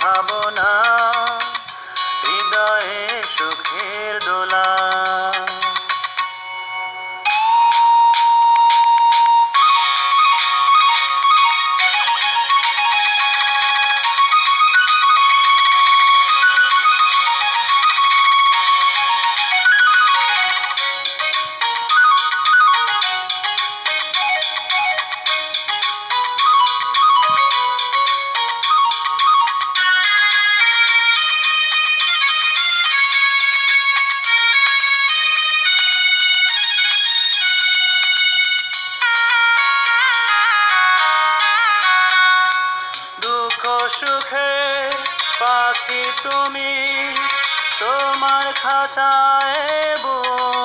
i'm Mahabharata. সুখে পাখি তুমি তোমার খাঁচায় বউ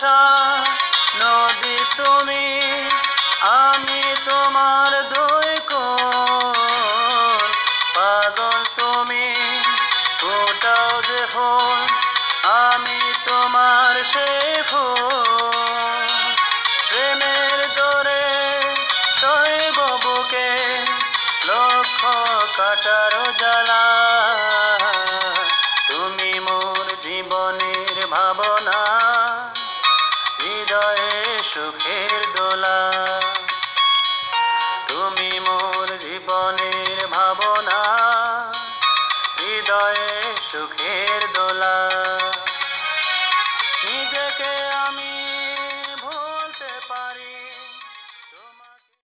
ভালোবাসা, নদী তুমি, আমি তোমার দুই পাগল তুমি, ফোটাও যে ফুল আমি তোমার সে ফুল প্রেমের দরে বুকে, লক্ষ কাটার জ্বালা। তুমি মোর জীবনের ভাবনা। হৃদয়ে চোখে